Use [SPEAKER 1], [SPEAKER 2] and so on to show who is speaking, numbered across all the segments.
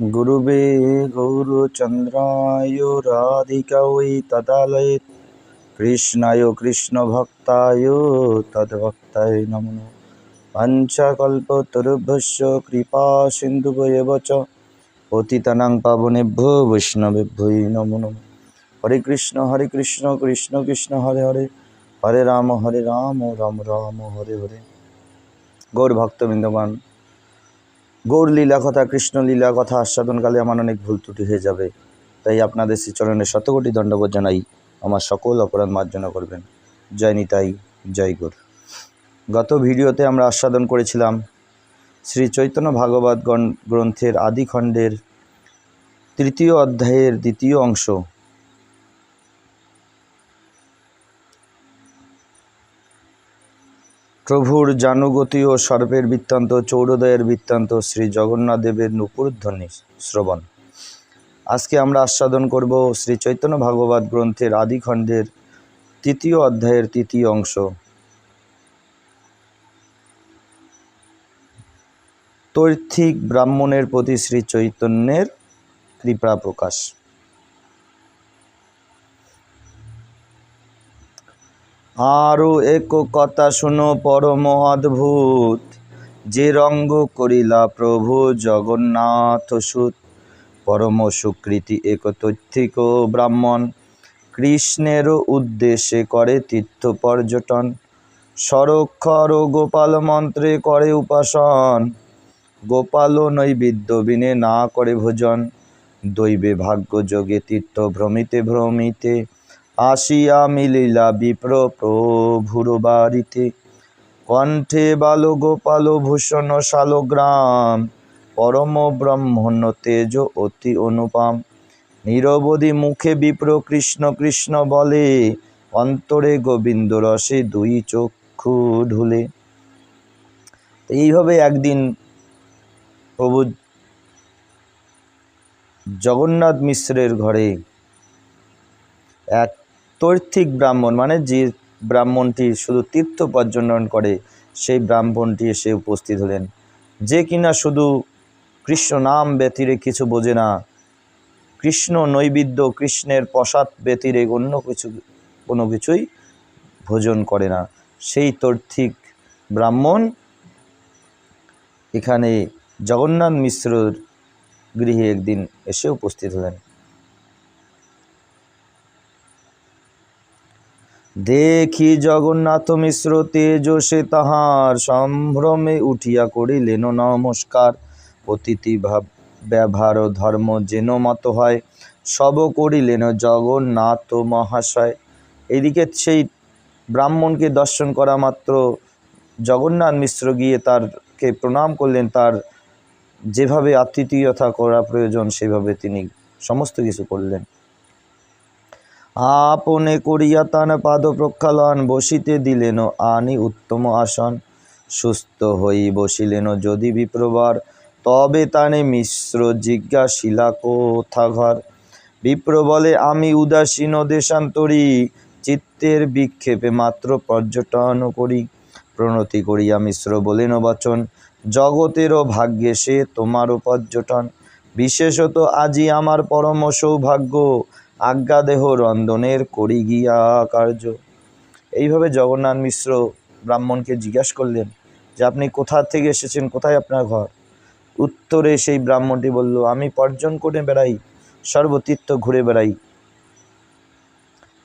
[SPEAKER 1] गुरुवे गौरचन्द्राय राधिकवै तदालय कृष्णाय कृष्णभक्ताय तद्भक्ताय नमो पञ्चकल्पतरुभ्यश्च कृपासिन्धुभयव च পতিতানাং পাবনেভ্য বৈষ্ণবেভ্যই নমো নম হরে কৃষ্ণ হরে কৃষ্ণ কৃষ্ণ কৃষ্ণ হরে হরে হরে রাম হরে রাম রাম রাম হরে হরে গৌর ভক্তবৃন্দগণ গৌর লীলা কথা কৃষ্ণ লীলা কথা আস্বাদনকালে আমার অনেক ভুল ত্রুটি হয়ে যাবে তাই আপনাদের শ্রীচরণে শতকোটি দণ্ডবোধ জানাই আমার সকল অপরাধ মার্জনা করবেন জয় নিতাই জয় গুর গত ভিডিওতে আমরা আস্বাদন করেছিলাম শ্রী চৈতন্য ভাগবত গ্রন্থের আদি খণ্ডের তৃতীয় অধ্যায়ের দ্বিতীয় অংশ প্রভুর জানুগতি ও সর্বের বৃত্তান্ত চৌরোদয়ের বৃত্তান্ত শ্রী জগন্নাথ দেবের ধ্বনি শ্রবণ আজকে আমরা আস্বাদন করব শ্রী চৈতন্য ভাগবত গ্রন্থের আদিখণ্ডের তৃতীয় অধ্যায়ের তৃতীয় অংশ তৈর্থিক ব্রাহ্মণের প্রতি শ্রী চৈতন্যের কৃপা প্রকাশ আরও এক কথা শুনো পরম অদ্ভুত যে রঙ্গ করিলা প্রভু জগন্নাথ সুত পরম সুকৃতি এক তথ্যিক ব্রাহ্মণ কৃষ্ণের উদ্দেশ্যে করে তীর্থ পর্যটন সরক্ষর গোপাল মন্ত্রে করে উপাসন গোপাল নৈবিদ্য বিনে না করে ভোজন দৈবে ভাগ্য যোগে তীর্থ ভ্রমিতে ভ্রমিতে আসিয়া মিলিলা বিপ্র প্রভুর বাড়িতে কণ্ঠে বাল গোপাল ভূষণ শালগ্রাম পরম ব্রহ্মণ্য তেজ অতি অনুপাম নিরবধি মুখে বিপ্র কৃষ্ণ কৃষ্ণ বলে অন্তরে গোবিন্দ রসে দুই চক্ষু ঢুলে এইভাবে একদিন প্রভু জগন্নাথ মিশ্রের ঘরে এক তৈর্থিক ব্রাহ্মণ মানে যে ব্রাহ্মণটি শুধু তীর্থ পর্যটন করে সেই ব্রাহ্মণটি এসে উপস্থিত হলেন যে কিনা শুধু কৃষ্ণ নাম ব্যতিরে কিছু বোঝে না কৃষ্ণ নৈবিদ্য কৃষ্ণের প্রসাদ ব্যতিরে অন্য কিছু কোনো কিছুই ভোজন করে না সেই তর্থিক ব্রাহ্মণ এখানে জগন্নাথ মিশ্রর গৃহে একদিন এসে উপস্থিত হলেন দেখি জগন্নাথ মিশ্র তেজসে তাহার সম্ভ্রমে উঠিয়া করিলেন নমস্কার অতিথি ভাব ব্যবহার ধর্ম যেন মত হয় সব করিলেন জগন্নাথ মহাশয় এদিকে সেই ব্রাহ্মণকে দর্শন করা মাত্র জগন্নাথ মিশ্র গিয়ে তারকে প্রণাম করলেন তার যেভাবে আতিথিয়তা করা প্রয়োজন সেভাবে তিনি সমস্ত কিছু করলেন আপনে করিয়া তান পাদ প্রক্ষালন বসিতে দিলেন আনি উত্তম আসন সুস্থ হই বসিলেন যদি বিপ্রবার তবে তানে মিশ্র জিজ্ঞাসিলা কোথাঘর বিপ্র বলে আমি উদাসীন দেশান্তরী চিত্তের বিক্ষেপে মাত্র পর্যটন করি প্রণতি করিয়া মিশ্র বলেন বচন জগতেরও ভাগ্যে সে তোমারও পর্যটন বিশেষত আজি আমার পরম সৌভাগ্য দেহ রন্ধনের করি গিয়া কার্য এইভাবে জগন্নাথ মিশ্র ব্রাহ্মণকে জিজ্ঞাসা করলেন যে আপনি কোথা থেকে এসেছেন কোথায় আপনার ঘর উত্তরে সেই ব্রাহ্মণটি বলল আমি পর্যন করে বেড়াই সর্বতীর্থ ঘুরে বেড়াই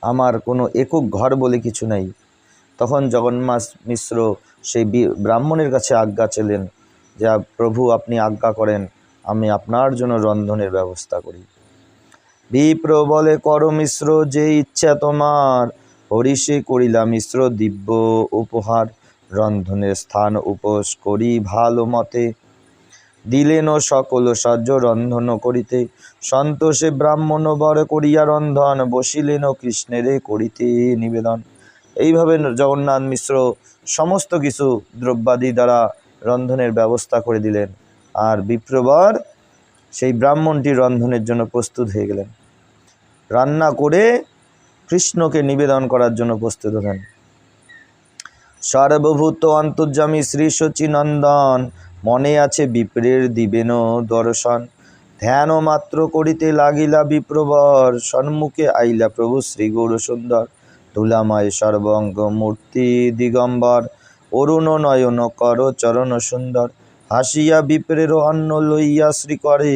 [SPEAKER 1] আমার কোনো একক ঘর বলে কিছু নাই তখন জগন্নাথ মিশ্র সেই ব্রাহ্মণের কাছে আজ্ঞা চেলেন যা প্রভু আপনি আজ্ঞা করেন আমি আপনার জন্য রন্ধনের ব্যবস্থা করি বিপ্রবলে কর মিশ্র যে ইচ্ছা তোমার হরিষে করিলা মিশ্র দিব্য উপহার রন্ধনের স্থান উপোস করি ভালো মতে দিলেন সকল সাহায্য রন্ধন করিতে সন্তোষে ব্রাহ্মণ বর করিয়া রন্ধন বসিলেন কৃষ্ণেরে করিতে নিবেদন এইভাবে জগন্নাথ মিশ্র সমস্ত কিছু দ্রব্যাদি দ্বারা রন্ধনের ব্যবস্থা করে দিলেন আর বিপ্রবর সেই ব্রাহ্মণটি রন্ধনের জন্য প্রস্তুত হয়ে গেলেন রান্না করে কৃষ্ণকে নিবেদন করার জন্য প্রস্তুত হলেন সর্বভূত অন্তর্জামী শ্রী শচীনন্দন মনে আছে বিপ্রের দিবেন দর্শন ধ্যান মাত্র করিতে লাগিলা বিপ্রবর সন্মুখে আইলা প্রভু শ্রী সুন্দর ধুলাময় সর্বঙ্গ মূর্তি দিগম্বর অরুণ নয়ন কর চরণ সুন্দর হাসিয়া বিপ্রের অন্ন লইয়া শ্রী করে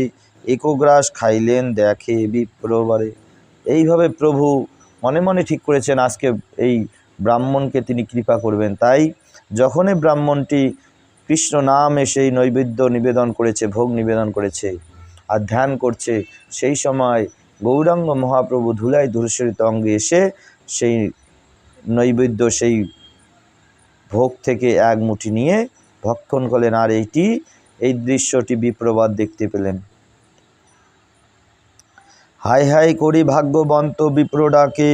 [SPEAKER 1] একগ্রাস খাইলেন দেখে বিপ্রবারে এইভাবে প্রভু মনে মনে ঠিক করেছেন আজকে এই ব্রাহ্মণকে তিনি কৃপা করবেন তাই যখনই ব্রাহ্মণটি কৃষ্ণ নামে সেই নৈবেদ্য নিবেদন করেছে ভোগ নিবেদন করেছে আর ধ্যান করছে সেই সময় গৌরাঙ্গ মহাপ্রভু ধুলাই ধূসরিত অঙ্গে এসে সেই নৈবেদ্য সেই ভোগ থেকে এক মুঠি নিয়ে ভক্ষণ করলেন আর এইটি এই দৃশ্যটি বিপ্রবাদ দেখতে পেলেন হাই হাই করি ভাগ্যবন্ত বিপ্রডাকে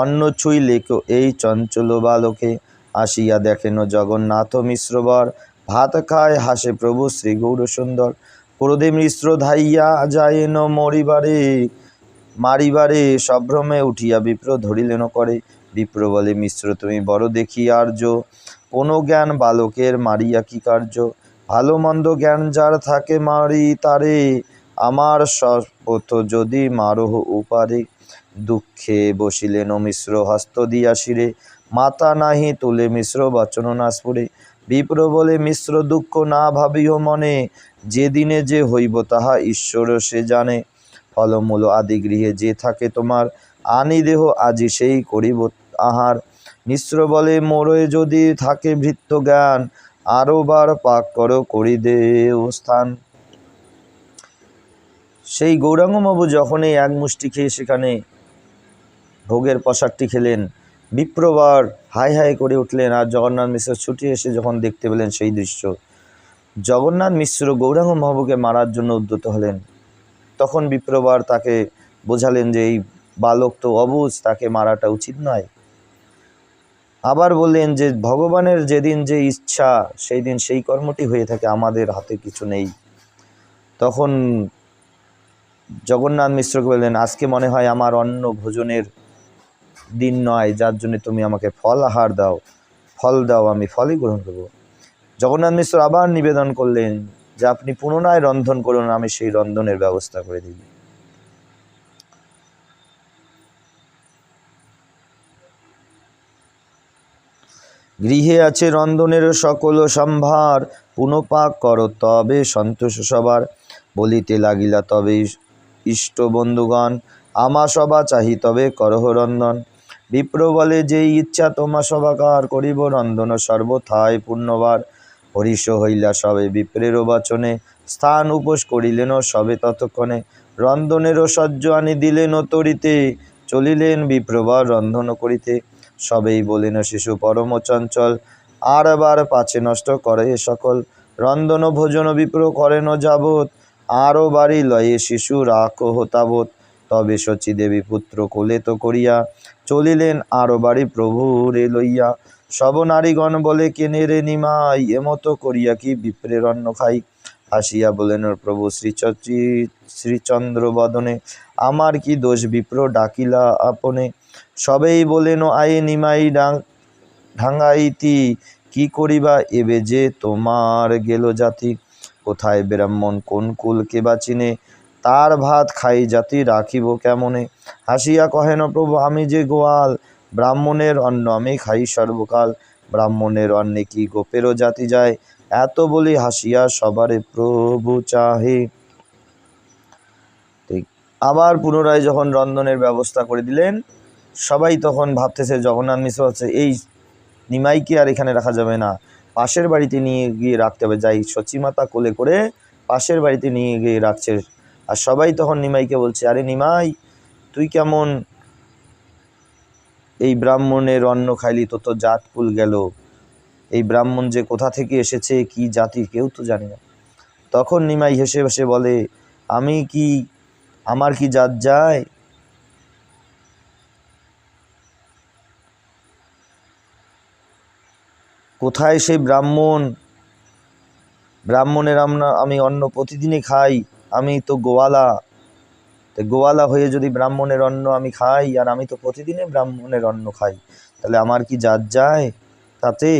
[SPEAKER 1] অন্ন ছুইলে এই চঞ্চল বালকে আসিয়া দেখেন জগন্নাথ মিশ্রবর ভাত খায় হাসে প্রভু শ্রী গৌরসুন্দর প্রদে মিশ্র ধাইয়া যায়েন মরিবারে মারিবারে সভ্রমে উঠিয়া বিপ্র ধরিলেন করে বিপ্র বলে মিশ্র তুমি বড় দেখি আর্য কোনো জ্ঞান বালকের মারিয়া কি কার্য ভালো মন্দ জ্ঞান যার থাকে মারি তারে আমার সপথ যদি মারহ উপারে দুঃখে বসিলেন মিশ্র হস্ত দিয়া শিরে মাতা নাহি তুলে মিশ্র বচন নাসপুরে বিপ্র বলে মিশ্র দুঃখ না ভাবিও মনে যেদিনে যে হইব তাহা ঈশ্বর সে জানে ফলমূল আদি গৃহে যে থাকে তোমার আনি দেহ আজি সেই করিব আহার মিশ্র বলে মোরে যদি থাকে ভৃত্য জ্ঞান আরো বার পাক করো করি দে ও স্থান সেই গৌরাঙ্গবাবু যখন এই এক মুষ্টি খেয়ে সেখানে ভোগের পোশাকটি খেলেন বিপ্রবার হাই হাই করে উঠলেন আর জগন্নাথ মিশ্র ছুটি এসে যখন দেখতে পেলেন সেই দৃশ্য জগন্নাথ মিশ্র গৌরাঙ্গবাবুকে মারার জন্য উদ্যত হলেন তখন বিপ্রবার তাকে বোঝালেন যে এই বালক তো অবুজ তাকে মারাটা উচিত নয় আবার বললেন যে ভগবানের যেদিন যে ইচ্ছা সেই দিন সেই কর্মটি হয়ে থাকে আমাদের হাতে কিছু নেই তখন জগন্নাথ মিশ্রকে বললেন আজকে মনে হয় আমার অন্ন ভোজনের দিন নয় যার জন্য তুমি আমাকে ফল আহার দাও ফল দাও আমি ফলই গ্রহণ করব জগন্নাথ মিশ্র আবার নিবেদন করলেন যে আপনি পুনরায় রন্ধন করুন আমি সেই রন্ধনের ব্যবস্থা করে দিই গৃহে আছে রন্ধনের সকল সম্ভার পুনপাক কর তবে সন্তোষ সবার বলিতে লাগিলা তবে ইষ্ট বন্ধুগণ আমা সভা চাহি তবে করহ রন্ধন বিপ্র বলে যে ইচ্ছা তোমা সভাকার করিব রন্ধন সর্বথায় পূর্ণবার হরিষ হইলা সবে বিপ্রের বাচনে স্থান উপোস করিলেন সবে ততক্ষণে রন্ধনেরও সহ্য আনি দিলেন তরিতে চলিলেন বিপ্রবার রন্ধন করিতে সবেই বলিন শিশু পরম চঞ্চল আর আবার পাছে নষ্ট করে সকল রন্ধন ভোজন বিপ্র করেন যাবৎ আরও বাড়ি লয়ে শিশু রাখ হতাবৎ তবে শচী দেবী পুত্র কোলে তো করিয়া চলিলেন আরও বাড়ি প্রভু রে লইয়া সব নারীগণ বলে কেনে রে নিমাই এমতো করিয়া কি বিপ্রের অন্ন খাই হাসিয়া বলেন প্রভু শ্রীচচি শ্রীচন্দ্র বদনে আমার কি দোষ বিপ্র ডাকিলা আপনে সবেই বলেন আয়ে নিমাই ডাং ঢাঙ্গাইতি কি করিবা এবে যে তোমার গেল জাতি কোথায় ব্রাহ্মণ কোন কুলকে বাঁচিনে তার ভাত খাই জাতি রাখিব কেমনে হাসিয়া কহেন প্রভু আমি যে গোয়াল ব্রাহ্মণের অন্ন আমি খাই সর্বকাল ব্রাহ্মণের অন্নে কি গোপেরও জাতি যায় এত বলি হাসিয়া সবারে প্রভু চাহে ঠিক আবার পুনরায় যখন রন্ধনের ব্যবস্থা করে দিলেন সবাই তখন ভাবতেছে জগন্নাথ মিশ্র হচ্ছে এই নিমাইকে আর এখানে রাখা যাবে না পাশের বাড়িতে নিয়ে গিয়ে রাখতে হবে যাই সচিমাতা কোলে করে পাশের বাড়িতে নিয়ে গিয়ে রাখছে আর সবাই তখন নিমাইকে বলছে আরে নিমাই তুই কেমন এই ব্রাহ্মণের অন্ন খাইলি তো তো জাত কুল গেল এই ব্রাহ্মণ যে কোথা থেকে এসেছে কি জাতি কেউ তো জানি না তখন নিমাই হেসে হেসে বলে আমি কি আমার কি জাত যায় কোথায় সেই ব্রাহ্মণ ব্রাহ্মণের আমরা আমি অন্ন প্রতিদিনই খাই আমি তো গোয়ালা তো গোয়ালা হয়ে যদি ব্রাহ্মণের অন্ন আমি খাই আর আমি তো প্রতিদিনই ব্রাহ্মণের অন্ন খাই তাহলে আমার কি জাত যায় তাতে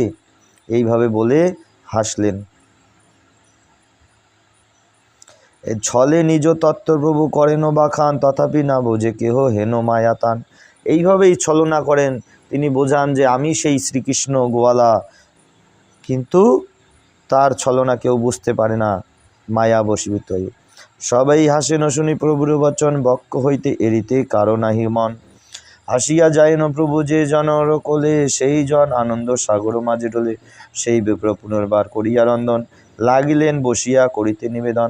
[SPEAKER 1] এইভাবে বলে হাসলেন ছলে নিজ তত্ত্বপ্রভু করেন বা খান তথাপি না বোঝে কেহ হেন মায়াতান এইভাবেই ছলনা করেন তিনি বোঝান যে আমি সেই শ্রীকৃষ্ণ গোয়ালা কিন্তু তার ছলনা কেউ বুঝতে পারে না মায়া বসীভূত হয়ে সবাই হাসেন শুনি প্রভুর বচন বক্ষ হইতে এরিতে কারো নাহি মন হাসিয়া যায় না প্রভু যে জনর কোলে সেই জন আনন্দ সাগর মাঝে ডোলে সেই বিপ্র পুনর্বার করিয়া রন্দন লাগিলেন বসিয়া করিতে নিবেদন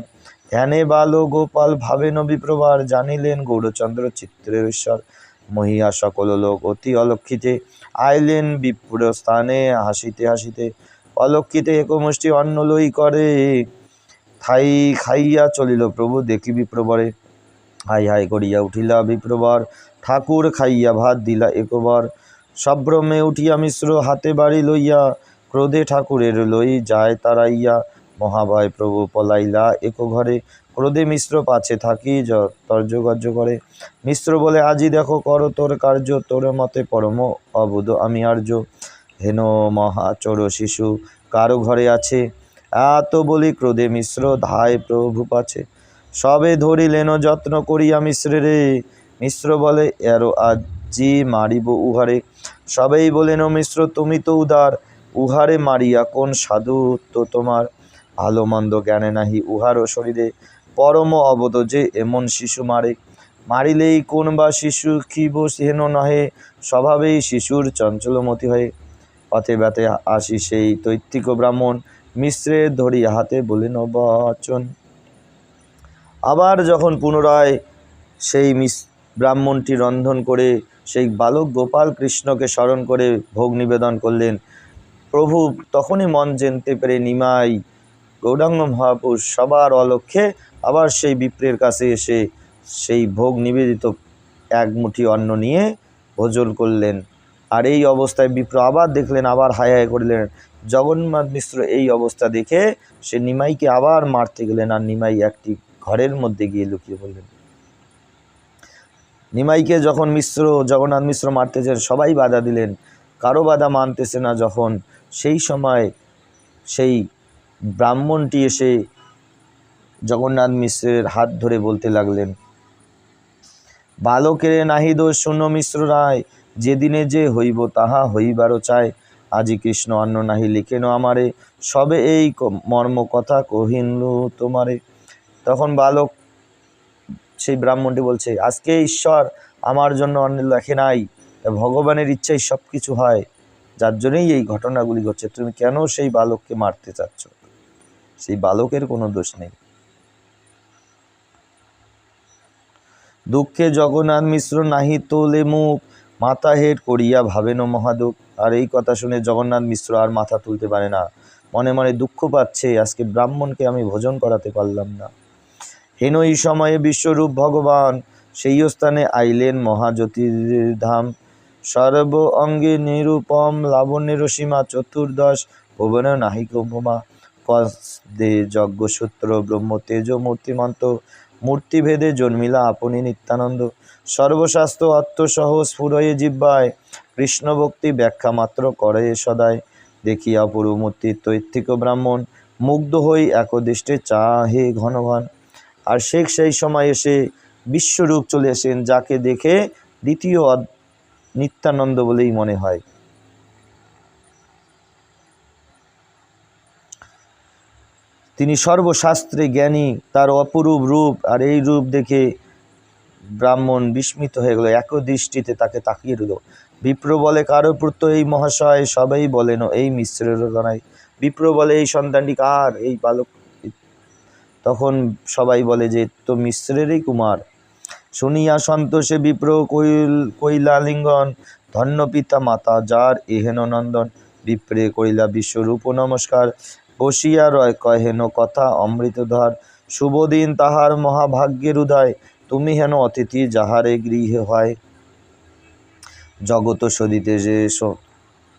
[SPEAKER 1] ধ্যানে বাল গোপাল ভাবেন বিপ্রবার জানিলেন গৌরচন্দ্র চিত্রের ঈশ্বর মহিয়া সকল লোক অতি অলক্ষিতে আইলেন বিপ্র স্থানে হাসিতে হাসিতে অলক্ষিতে একমুষ্টি অন্ন লই করে থাই খাইয়া চলিল প্রভু দেখি বিপ্রবরে হাই হাই করিয়া উঠিলা বিপ্রবর ঠাকুর খাইয়া ভাত দিলা একবার সব্রমে উঠিয়া মিশ্র হাতে বাড়ি লইয়া ক্রোধে ঠাকুরের লই যায় তারাইয়া মহাভয় প্রভু পলাইলা এক ঘরে ক্রোধে মিশ্র পাছে থাকি তর্যগর্য করে মিশ্র বলে আজি দেখো কর তোর কার্য তোর মতে পরম অবুধ আমি আর্য হেন মহা মহাচর শিশু কারো ঘরে আছে এত বলি ক্রোধে মিশ্র ধায় প্রভু পাছে সবে ধরিলেন যত্ন করিয়া মিশ্রেরে মিশ্র বলে এরো আজ জি মারিব উহারে সবেই বলেন মিশ্র তুমি তো উদার উহারে মারিয়া কোন সাধু তো তোমার ভালো মন্দ জ্ঞানে নাহি উহারও শরীরে পরম অবধ যে এমন শিশু মারে মারিলেই কোন বা শিশু কি বস হেন নহে স্বভাবেই শিশুর চঞ্চলমতি হয়ে পথে ব্যাতে আসি সেই তৈত্বিক ব্রাহ্মণ মিশ্রে ধরি হাতে বলেন বচন আবার যখন পুনরায় সেই মিস ব্রাহ্মণটি রন্ধন করে সেই বালক গোপাল কৃষ্ণকে স্মরণ করে ভোগ নিবেদন করলেন প্রভু তখনই মন জেনতে পেরে নিমাই গৌরাঙ্গ মহাপুরুষ সবার অলক্ষ্যে আবার সেই বিপ্রের কাছে এসে সেই ভোগ নিবেদিত এক মুঠি অন্ন নিয়ে ভোজন করলেন আর এই অবস্থায় বিপ্র আবার দেখলেন আবার হায় হায় করলেন জগন্নাথ মিশ্র এই অবস্থা দেখে সে নিমাইকে আবার মারতে গেলেন আর নিমাই একটি ঘরের মধ্যে গিয়ে লুকিয়ে পড়লেন নিমাইকে যখন মিশ্র জগন্নাথ মিশ্র মারতেছেন সবাই বাধা দিলেন কারো বাধা মানতেছে না যখন সেই সময় সেই ব্রাহ্মণটি এসে জগন্নাথ মিশ্রের হাত ধরে বলতে লাগলেন বালকের নাহি দোষ শূন্য মিশ্র রায় যেদিনে যে হইব তাহা হইবারও চায় আজি কৃষ্ণ অন্য নাহি লিখেন আমারে সবে এই মর্ম কথা কহিনু তোমারে তখন বালক সেই ব্রাহ্মণটি বলছে আজকে ঈশ্বর আমার জন্য অন্য লেখে নাই ভগবানের ইচ্ছাই সব কিছু হয় যার জন্যই এই ঘটনাগুলি ঘটছে তুমি কেন সেই বালককে মারতে চাচ্ছ সেই বালকের কোনো দোষ নেই দুঃখে জগন্নাথ মিশ্র নাহি তোলে মুখ মাথা হেট করিয়া ভাবেন মহাদুখ আর এই কথা শুনে জগন্নাথ মিশ্র আর মাথা তুলতে পারে না মনে মনে দুঃখ পাচ্ছে আজকে ব্রাহ্মণকে আমি ভোজন করাতে পারলাম না হেন এই সময়ে বিশ্বরূপ ভগবান সেই স্থানে আইলেন মহাজ্যোতির্ধাম সর্ব অঙ্গে নিরূপম লাবণ্যের সীমা চতুর্দশ ভুবন নাহিক উপমা কে যজ্ঞসূত্র ব্রহ্ম তেজ মূর্তিমন্ত মূর্তিভেদে জন্মিলা আপনি নিত্যানন্দ সর্বশাস্ত্র আত্মসহ স্ফুরয়ে জিব্বায় কৃষ্ণভক্তি ব্যাখ্যা মাত্র করে সদায় দেখিয়া পুরুমূর্তি তৈত্বিক ব্রাহ্মণ মুগ্ধ হই একদৃষ্টে চাহে ঘন ঘন আর শেখ সেই সময় এসে বিশ্বরূপ চলে আসেন যাকে দেখে দ্বিতীয় নিত্যানন্দ বলেই মনে হয় তিনি সর্বশাস্ত্রে জ্ঞানী তার অপরূপ রূপ আর এই রূপ দেখে ব্রাহ্মণ বিস্মিত হয়ে গেল এক দৃষ্টিতে তাকে তাকিয়ে রইল বিপ্র বলে কারো পুত্র এই মহাশয় সবাই বলেন এই মিশ্রের রচনায় বিপ্র বলে এই সন্তানটি কার এই বালক তখন সবাই বলে যে তো মিশ্রেরই কুমার শুনিয়া সন্তোষে বিপ্র কৈল কৈলালিঙ্গন ধন্য পিতা মাতা যার এহেন নন্দন বিপ্রে কৈলা বিশ্বরূপ নমস্কার বসিয়া রয় কহেন কথা অমৃতধার শুভদিন তাহার মহাভাগ্যের উদয় তুমি হেন অতিথি যাহারে গৃহে হয় জগত সদিতে যে এসো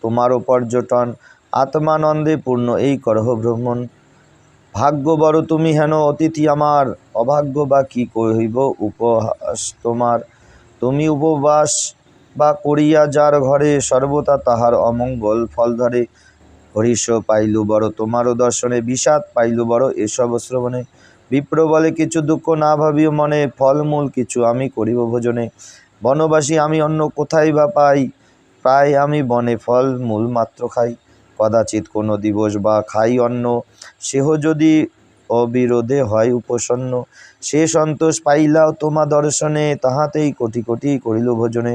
[SPEAKER 1] তোমারও পর্যটন আত্মানন্দে পূর্ণ এই করহ ভ্রমণ ভাগ্য বড় তুমি হেন অতিথি আমার অভাগ্য বা কি কহিব উপহাস তোমার তুমি উপবাস বা করিয়া যার ঘরে সর্বদা তাহার অমঙ্গল ফল ধরে হরিষ পাইলু বড় তোমারও দর্শনে বিষাদ পাইলু বড় এসব শ্রবণে বিপ্র বলে কিছু দুঃখ না ভাবিও মনে ফলমূল কিছু আমি করিব ভোজনে বনবাসী আমি অন্য কোথায় বা পাই প্রায় আমি বনে ফল মূল মাত্র খাই কদাচিৎ কোনো দিবস বা খাই অন্য সেহ যদি অবিরোধে হয় উপসন্ন সে সন্তোষ পাইলাও তোমা দর্শনে তাহাতেই কোটি কোটি করিল ভোজনে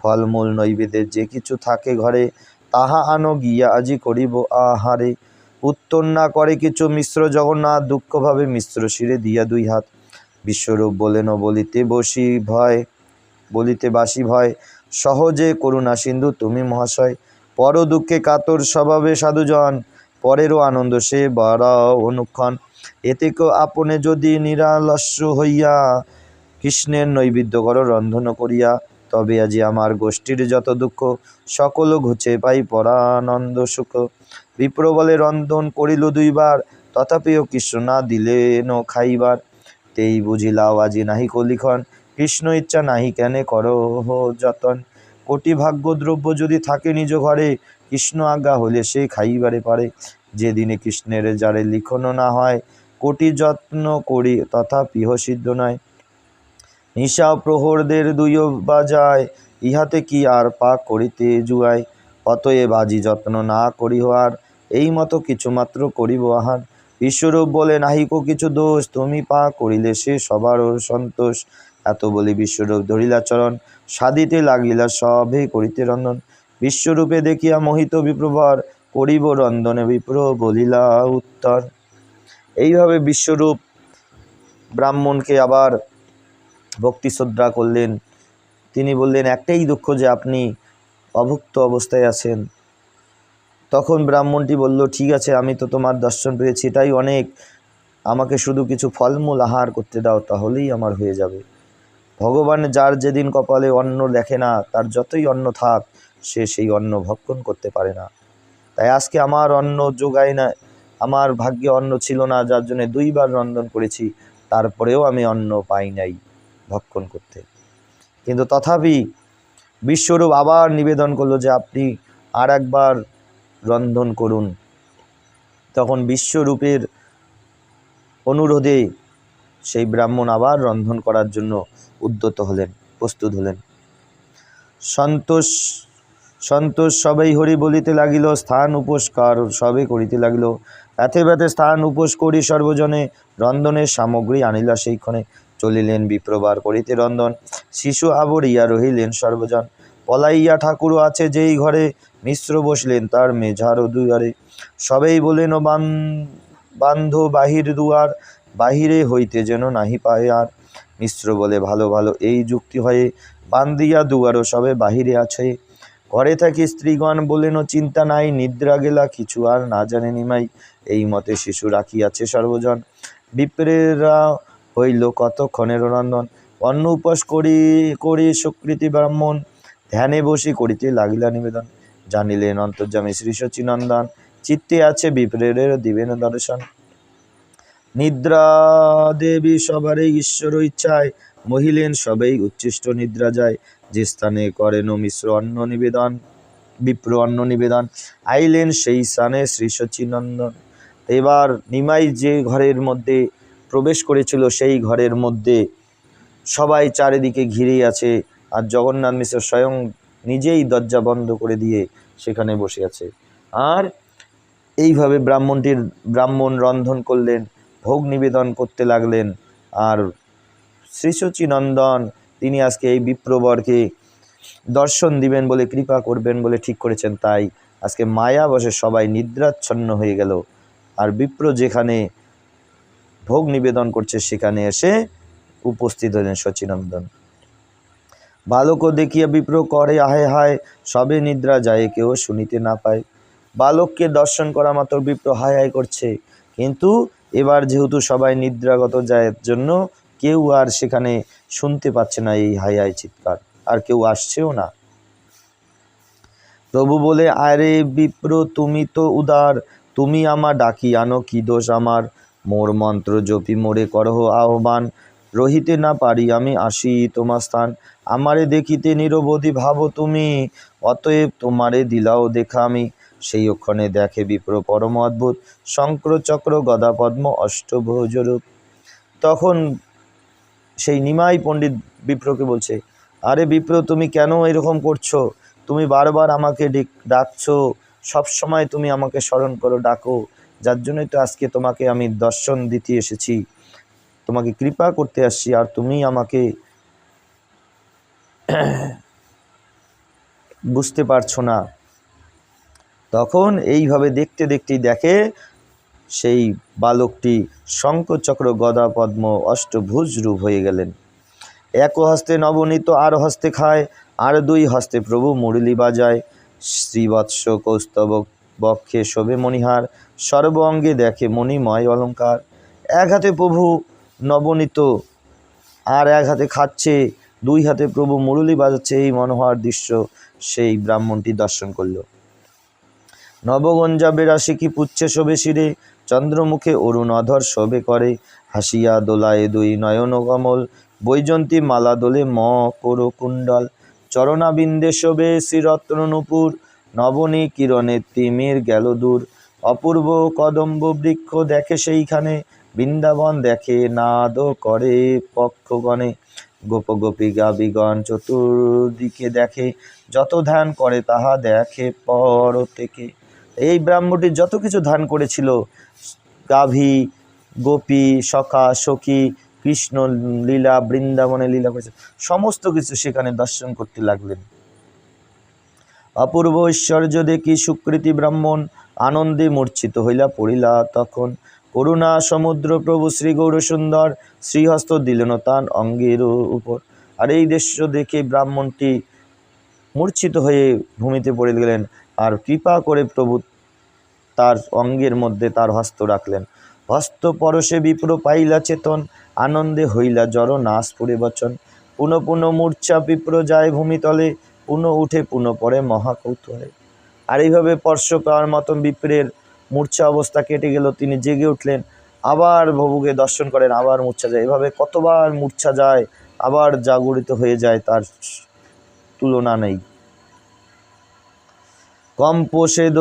[SPEAKER 1] ফলমূল নৈবেদের যে কিছু থাকে ঘরে তাহা আনো গিয়া আজি করিব আহারে উত্তর না করে কিছু মিশ্র জগন্নাথ দুঃখভাবে মিশ্র শিরে দিয়া দুই হাত বিশ্বরূপ বলেন বলিতে বসি ভয় বলিতে বাসি ভয় সহজে করুণা সিন্ধু তুমি মহাশয় পর দুঃখে কাতর স্বভাবে সাধুজন পরেরও আনন্দ সে বড় অনুক্ষণ এতে কেউ আপনে যদি নিরালস্য হইয়া কৃষ্ণের নৈবিদ্য কর রন্ধন করিয়া তবে আজি আমার গোষ্ঠীর যত দুঃখ সকল ঘুচে পাই পরানন্দ সুখ বিপ্রবলে রন্ধন করিল দুইবার তথাপিও কৃষ্ণ না দিলেন খাইবার তেই বুঝিলাও আজি নাহি কলিখন কৃষ্ণ ইচ্ছা নাহি কেনে কর যতন কোটি ভাগ্য দ্রব্য যদি থাকে নিজ ঘরে কৃষ্ণ আজ্ঞা হলে সে খাইবারে পারে যেদিনে কৃষ্ণের যারে লিখনও না হয় কোটি যত্ন করি তথা সিদ্ধ নয় নিশা প্রহরদের দুইও বাজায় ইহাতে কি আর পাক করিতে জুয়ায় অতএব আজি যত্ন না করি হওয়ার এই মতো কিছুমাত্র করিব আহার বিশ্বরূপ বলে নাহিকো কিছু দোষ তুমি পা করিলে সে সবার সন্তোষ এত বলি বিশ্বরূপ ধরিলা চরণ সাদিতে লাগিলা সবে করিতে রন্ধন বিশ্বরূপে দেখিয়া মোহিত বিপ্রভর করিব রন্ধনে বিপ্র বলিলা উত্তর এইভাবে বিশ্বরূপ ব্রাহ্মণকে আবার ভক্তি শ্রদ্ধা করলেন তিনি বললেন একটাই দুঃখ যে আপনি অভুক্ত অবস্থায় আছেন তখন ব্রাহ্মণটি বলল ঠিক আছে আমি তো তোমার দর্শন পেয়েছি এটাই অনেক আমাকে শুধু কিছু ফলমূল আহার করতে দাও তাহলেই আমার হয়ে যাবে ভগবান যার যেদিন কপালে অন্ন লেখে না তার যতই অন্ন থাক সে সেই অন্ন ভক্ষণ করতে পারে না তাই আজকে আমার অন্ন যোগায় না আমার ভাগ্যে অন্ন ছিল না যার জন্য দুইবার রন্ধন করেছি তারপরেও আমি অন্ন পাই নাই ভক্ষণ করতে কিন্তু তথাপি বিশ্বরূপ আবার নিবেদন করলো যে আপনি আর একবার রন্ধন করুন তখন বিশ্বরূপের অনুরোধে সেই ব্রাহ্মণ আবার রন্ধন করার জন্য উদ্যত হলেন প্রস্তুত হলেন সন্তোষ সন্তোষ সবেই হরি বলিতে লাগিল স্থান উপস্কার সবে করিতে লাগিল এতে ব্যথে স্থান উপোস করি সর্বজনে রন্ধনের সামগ্রী আনিলা সেইখানে চলিলেন বিপ্রবার করিতে রন্ধন শিশু ইয়া রহিলেন সর্বজন পলাইয়া ঠাকুর আছে যেই ঘরে মিশ্র বসলেন তার মেঝারও দুয়ারে সবেই বলেন ও বান বান্ধ বাহির দুয়ার বাহিরে হইতে যেন নাহি পায় আর মিশ্র বলে ভালো ভালো এই যুক্তি হয়ে বান্দিয়া দুয়ারও সবে বাহিরে আছে ঘরে থাকি স্ত্রীগণ বলেন ও চিন্তা নাই নিদ্রা গেলা কিছু আর না জানে নিমাই এই মতে শিশু রাখিয়াছে সর্বজন বিপ্রেরা হইল কতক্ষণের রন্ধন অন্ন উপাস করি করে সুকৃতি ব্রাহ্মণ ধ্যানে বসি করিতে লাগিলা নিবেদন জানিলেন অন্তর্জামী শ্রী সচিনন্দন চিত্তে আছে বিপ্রের দিবেন দর্শন নিদ্রা দেবী সবারই ঈশ্বর ইচ্ছায় মহিলেন সবেই উচ্ছিষ্ট নিদ্রা যায় যে স্থানে করেন মিশ্র অন্ন নিবেদন বিপ্র অন্ন নিবেদন আইলেন সেই স্থানে শ্রী সচিনন্দন এবার নিমাই যে ঘরের মধ্যে প্রবেশ করেছিল সেই ঘরের মধ্যে সবাই চারিদিকে ঘিরে আছে আর জগন্নাথ মিশ্র স্বয়ং নিজেই দরজা বন্ধ করে দিয়ে সেখানে বসে আছে আর এইভাবে ব্রাহ্মণটির ব্রাহ্মণ রন্ধন করলেন ভোগ নিবেদন করতে লাগলেন আর শ্রীশুচি নন্দন তিনি আজকে এই বিপ্রবরকে দর্শন দিবেন বলে কৃপা করবেন বলে ঠিক করেছেন তাই আজকে মায়া বসে সবাই নিদ্রাচ্ছন্ন হয়ে গেল আর বিপ্র যেখানে ভোগ নিবেদন করছে সেখানে এসে উপস্থিত হলেন সচিনন্দন বালকও দেখিয়া বিপ্র করে আহে হায় সবে নিদ্রা যায় কেউ শুনিতে না পায় বালককে দর্শন করা মাত্র বিপ্র হায় হায় করছে কিন্তু এবার যেহেতু সবাই নিদ্রাগত যায়ের জন্য কেউ আর সেখানে শুনতে পাচ্ছে না এই হাই হাই চিৎকার আর কেউ আসছেও না প্রভু বলে আরে বিপ্র তুমি তো উদার তুমি আমার ডাকি আনো কি দোষ আমার মোর মন্ত্র জপি মোরে করহ আহ্বান রহিতে না পারি আমি আসি তোমার স্থান আমারে দেখিতে নিরবধি ভাবো তুমি অতএব তোমারে দিলাও দেখা আমি সেই অক্ষণে দেখে বিপ্র পরম অদ্ভুত শঙ্কর চক্র গদা পদ্ম অষ্টভোজরূপ তখন সেই নিমাই পণ্ডিত বিপ্রকে বলছে আরে বিপ্র তুমি কেন এরকম করছো তুমি বারবার আমাকে ডাকছো সবসময় তুমি আমাকে স্মরণ করো ডাকো যার জন্যই তো আজকে তোমাকে আমি দর্শন দিতে এসেছি তোমাকে কৃপা করতে আসছি আর তুমি আমাকে বুঝতে পারছো না তখন এইভাবে দেখতে দেখতে দেখে সেই বালকটি শঙ্কচক্র গদা পদ্ম অষ্টভুজ রূপ হয়ে গেলেন এক হস্তে নবনীত আর হস্তে খায় আর দুই হস্তে প্রভু মুরলি বাজায় শ্রীবৎস কৌস্তব বক্ষে শোভে মণিহার সর্ব অঙ্গে দেখে মণিময় অলঙ্কার এক হাতে প্রভু নবনীত আর এক হাতে খাচ্ছে দুই হাতে প্রভু মুরলী বাজাচ্ছে এই মনোহর দৃশ্য সেই ব্রাহ্মণটি দর্শন করল নবগঞ্জা রাশি কি পুচ্ছে শোভে শিরে চন্দ্রমুখে অরুণ অধর শোভে করে হাসিয়া দোলায় দুই নয়ন কমল বৈজন্তী মালা দোলে ম কোর কুণ্ডল চরণাবিন্দে শোভে শ্রীরত্ন নূপুর নবনী কিরণে তিমির গেল দূর অপূর্ব কদম্ব বৃক্ষ দেখে সেইখানে বৃন্দাবন দেখে নাদ করে পক্ষগণে গোপ গোপী গাবিগণ চতুর্দিকে দেখে যত ধ্যান করে তাহা দেখে পর থেকে এই ব্রাহ্মটি যত কিছু ধ্যান করেছিল গাভী গোপী সখা সখী কৃষ্ণ লীলা বৃন্দাবনে লীলা করেছে সমস্ত কিছু সেখানে দর্শন করতে লাগলেন অপূর্ব ঐশ্বর্য দেখি সুকৃতি ব্রাহ্মণ আনন্দে মূর্ছিত হইলা পড়িলা তখন করুণা সমুদ্র প্রভু শ্রী গৌরসুন্দর শ্রীহস্ত দিলেন তান অঙ্গের উপর আর এই দৃশ্য দেখে ব্রাহ্মণটি মূর্ছিত হয়ে ভূমিতে পড়ে গেলেন আর কৃপা করে প্রভু তার অঙ্গের মধ্যে তার হস্ত রাখলেন হস্ত পরশে বিপ্র পাইলা চেতন আনন্দে হইলা জড় নাশ পুরে বচন পুনঃ পুনঃ মূর্ছা বিপ্র যায় ভূমিতলে পুনঃ উঠে পুনঃ পরে মহাকৌতলে আর এইভাবে স্পর্শ পাওয়ার মতন বিপ্রের মূর্ছা অবস্থা কেটে গেল তিনি জেগে উঠলেন আবার ভবুকে দর্শন করেন আবার মূর্ছা যায় এভাবে কতবার মূর্ছা যায় আবার জাগরিত হয়ে যায় তার তুলনা নেই কম্পসেদ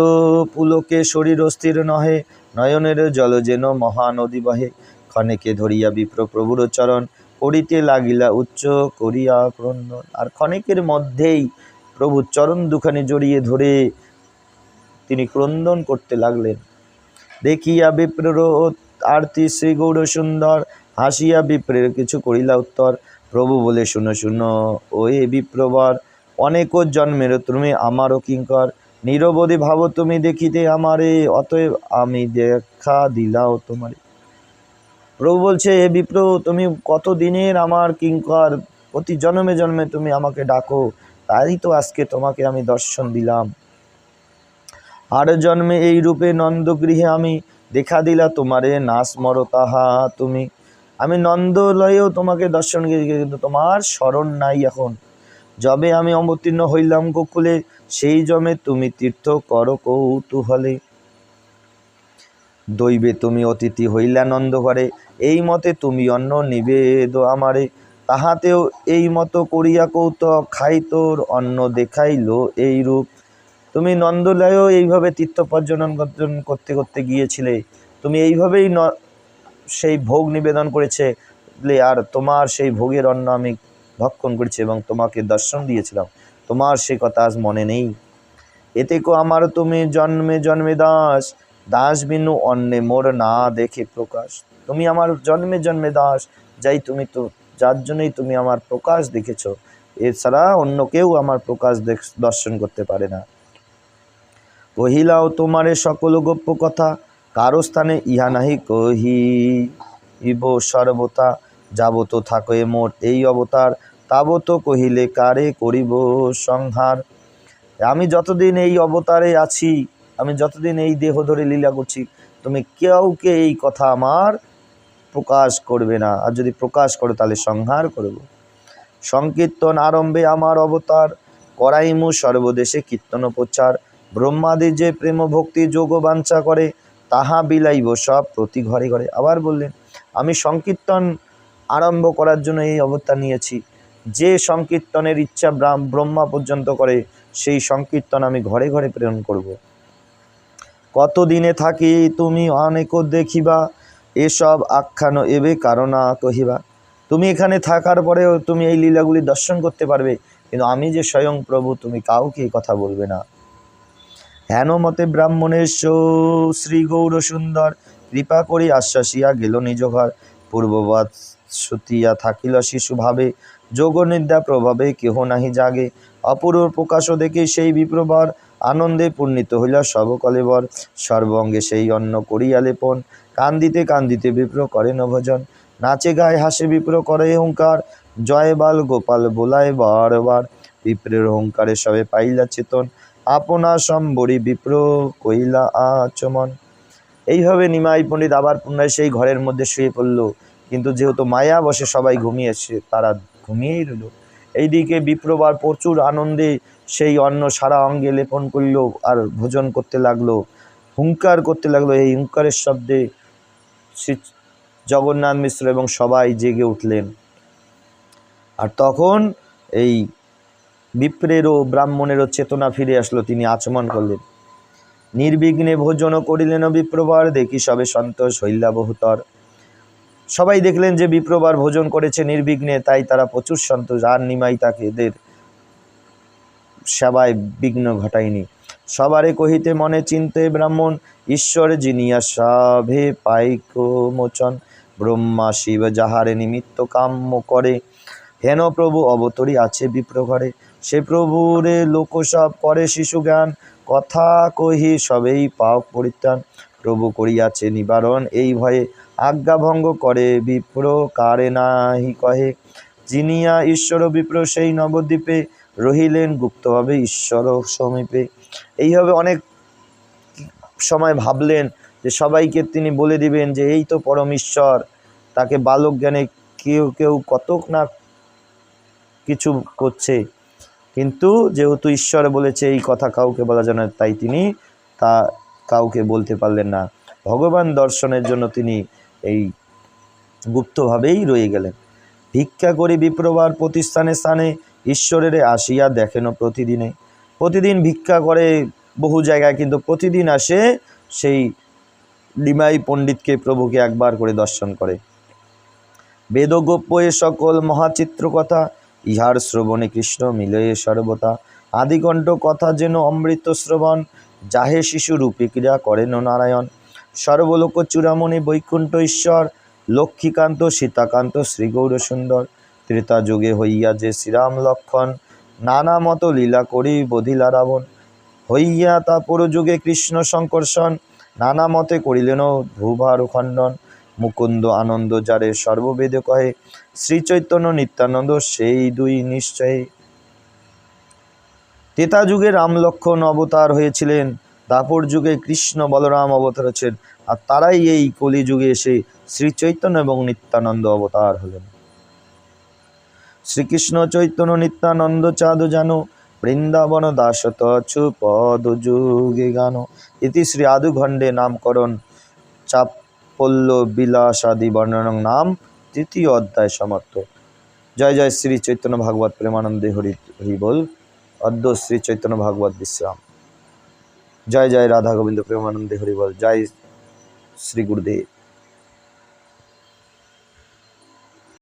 [SPEAKER 1] পুলকে শরীর অস্থির নহে নয়নের জল যেন মহানদী বহে ক্ষণেকে ধরিয়া বিপ্র প্রভুর চরণ করিতে লাগিলা উচ্চ করিয়া ক্রন্দন আর ক্ষণেকের মধ্যেই প্রভু চরণ দুখানি জড়িয়ে ধরে তিনি ক্রন্দন করতে লাগলেন দেখিয়া বিপ্রের আরতি শ্রী গৌর সুন্দর হাসিয়া বিপ্রের কিছু করিলা উত্তর প্রভু বলে শুনো শুনো ও এ বিপ্রবর অনেক জন্মের তুমি আমারও কিঙ্কর নিরবধি ভাব তুমি দেখিতে আমারে অতএব আমি দেখা দিলাও তোমার প্রভু বলছে এ বিপ্র তুমি কত দিনের আমার কিঙ্কর প্রতি জন্মে জন্মে তুমি আমাকে ডাকো তাই তো আজকে তোমাকে আমি দর্শন দিলাম আর জন্মে এই রূপে নন্দগৃহে আমি দেখা দিলা তোমারে না স্মর তাহা তুমি আমি নন্দলয়েও তোমাকে দর্শন কিন্তু তোমার স্মরণ নাই এখন যবে আমি অবতীর্ণ হইলাম গোকুলে সেই জমে তুমি তীর্থ কর কৌতূহলে দৈবে তুমি অতিথি হইলা নন্দ করে এই মতে তুমি অন্য নিবেদ আমারে তাহাতেও এই মতো করিয়া কৌত খাই তোর অন্ন দেখাইল এই রূপ তুমি নন্দলায়ও এইভাবে তীর্থ পর্যটন করতে করতে গিয়েছিলে তুমি এইভাবেই ন সেই ভোগ নিবেদন করেছে আর তোমার সেই ভোগের অন্ন আমি ভক্ষণ করেছি এবং তোমাকে দর্শন দিয়েছিলাম তোমার সে কথা আজ মনে নেই এতে কো আমার তুমি জন্মে জন্মে দাস দাস বিনু অন্যে মোর না দেখে প্রকাশ তুমি আমার জন্মে জন্মে দাস যাই তুমি তো যার জন্যই তুমি আমার প্রকাশ দেখেছ এছাড়া অন্য কেউ আমার প্রকাশ দর্শন করতে পারে না কহিলাও তোমারে সকল গোপ্য কথা কারো স্থানে ইহা নাহি কহি ইব সর্বতা যাবত এ মোট এই অবতার তাবত কহিলে কারে করিব সংহার আমি যতদিন এই অবতারে আছি আমি যতদিন এই দেহ ধরে লীলা করছি তুমি কেউকে এই কথা আমার প্রকাশ করবে না আর যদি প্রকাশ করো তাহলে সংহার করব সংকীর্তন আরম্ভে আমার অবতার করাইমু সর্বদেশে কীর্তন প্রচার ব্রহ্মাদি যে প্রেম ভক্তি যোগ বাঞ্ছা করে তাহা বিলাইব সব প্রতি ঘরে ঘরে আবার বললেন আমি সংকীর্তন আরম্ভ করার জন্য এই অবতার নিয়েছি যে সংকীর্তনের ইচ্ছা ব্রহ্মা পর্যন্ত করে সেই সংকীর্তন আমি ঘরে ঘরে প্রেরণ করব। কত দিনে থাকি তুমি অনেক দেখিবা এসব আখ্যান এবে কারণা কহিবা তুমি এখানে থাকার পরেও তুমি এই লীলাগুলি দর্শন করতে পারবে কিন্তু আমি যে স্বয়ং প্রভু তুমি কাউকে কথা বলবে না হেন মতে ব্রাহ্মণেশ শ্রী গৌরসুন্দর কৃপা করি আশ্বাসিয়া গেল নিজ ঘর পূর্ববৎ সুতিয়া থাকিল শিশুভাবে যোগনিদ্যা প্রভাবে কেহ নাহি জাগে অপরূপ প্রকাশ দেখে সেই বিপ্রবর আনন্দে পূর্ণিত হইল সবকলেবর সর্বঙ্গে সেই অন্ন করিয়া লেপন কান্দিতে কান্দিতে বিপ্র করে নভজন নাচে গায়ে হাসে বিপ্র করে হুঙ্কার জয়বাল গোপাল বোলায় বারবার বিপ্রের হুঙ্কারে সবে পাইলা চেতন আপনা সম্বরী বিপ্র কইলা আচমন এইভাবে নিমাই পণ্ডিত আবার পুনরায় সেই ঘরের মধ্যে শুয়ে পড়ল কিন্তু যেহেতু মায়া বসে সবাই ঘুমিয়েছে তারা ঘুমিয়েই রইল এইদিকে বিপ্রবার প্রচুর আনন্দে সেই অন্ন সারা অঙ্গে লেপন করল আর ভোজন করতে লাগলো হুঙ্কার করতে লাগলো এই হুঙ্কারের শব্দে শ্রী জগন্নাথ মিশ্র এবং সবাই জেগে উঠলেন আর তখন এই বিপ্রেরও ব্রাহ্মণেরও চেতনা ফিরে আসলো তিনি আচমন করলেন নির্বিঘ্নে ভোজন করিলেন বিপ্রবার দেখি সবে সন্তোষ হইলা বহুতর সবাই দেখলেন যে বিপ্রবার ভোজন করেছে নির্বিঘ্নে তাই তারা প্রচুর সন্তোষ আর নিমাই তাকে এদের সেবায় বিঘ্ন ঘটায়নি সবারে কহিতে মনে চিনতে ব্রাহ্মণ ঈশ্বর জিনিয়া সাভে পাইক মোচন ব্রহ্মা শিব যাহারে নিমিত্ত কাম্য করে হেন প্রভু অবতরী আছে বিপ্রঘরে সে প্রভুরে লোক সব করে শিশু জ্ঞান কথা কহি সবেই পাওক পরিত্রাণ প্রভু করিয়াছে নিবারণ এই ভয়ে আজ্ঞা ভঙ্গ করে বিপ্র কারে নাহি কহে জিনিয়া ঈশ্বর বিপ্র সেই নবদ্বীপে রহিলেন গুপ্তভাবে ঈশ্বর সমীপে এইভাবে অনেক সময় ভাবলেন যে সবাইকে তিনি বলে দিবেন যে এই তো পরম ঈশ্বর তাকে বালক জ্ঞানে কেউ কেউ কতক না কিছু করছে কিন্তু যেহেতু ঈশ্বর বলেছে এই কথা কাউকে বলা যেন তাই তিনি তা কাউকে বলতে পারলেন না ভগবান দর্শনের জন্য তিনি এই গুপ্তভাবেই রয়ে গেলেন ভিক্ষা করি বিপ্রবার প্রতিষ্ঠানে স্থানে ঈশ্বরের আসিয়া দেখেন প্রতিদিনে প্রতিদিন ভিক্ষা করে বহু জায়গায় কিন্তু প্রতিদিন আসে সেই ডিমাই পণ্ডিতকে প্রভুকে একবার করে দর্শন করে বেদগোপ্য এ সকল মহাচিত্র কথা ইহার শ্রবণে কৃষ্ণ মিলে সর্বতা আদিকণ্ঠ কথা যেন অমৃত শ্রবণ যাহে শিশু রূপে ক্রিয়া করেন নারায়ণ সর্বলোক চূড়ামণি বৈকুণ্ঠ ঈশ্বর লক্ষ্মীকান্ত সীতাকান্ত শ্রীগৌর সুন্দর ত্রেতা যুগে হইয়া যে শ্রীরাম লক্ষণ নানা মতো লীলা করি বধিলা রাবণ হইয়া তা যুগে কৃষ্ণ সংকর্ষণ নানা মতে করিলেন ভূভার খণ্ডন মুকুন্দ আনন্দ যারে সর্ববেদ কহে শ্রীচৈতন্য নিত্যানন্দ সেই দুই নিশ্চয়ে তেতা যুগে রাম লক্ষণ অবতার হয়েছিলেন দাপর যুগে কৃষ্ণ বলরাম অবতার হচ্ছেন আর তারাই এই কলিযুগে এসে শ্রীচৈতন্য এবং নিত্যানন্দ অবতার হলেন শ্রীকৃষ্ণ চৈতন্য নিত্যানন্দ চাঁদ জানো বৃন্দাবন দাসত ছু পদ যুগে গান ইতি শ্রী আদুখণ্ডে নামকরণ চাপ পল্ল বিলাস আদি বর্ণনং নাম তৃতীয় অধ্যায় সমাপ্ত জয় জয় শ্রী চৈতন্য ভাগবত প্রেমানন্দে হরি হরিবল অদ্য শ্রী চৈতন্য ভাগবত বিশ্রাম জয় জয় রাধা গোবিন্দ প্রেমানন্দে হরিবল জয় শ্রী গুরুদেব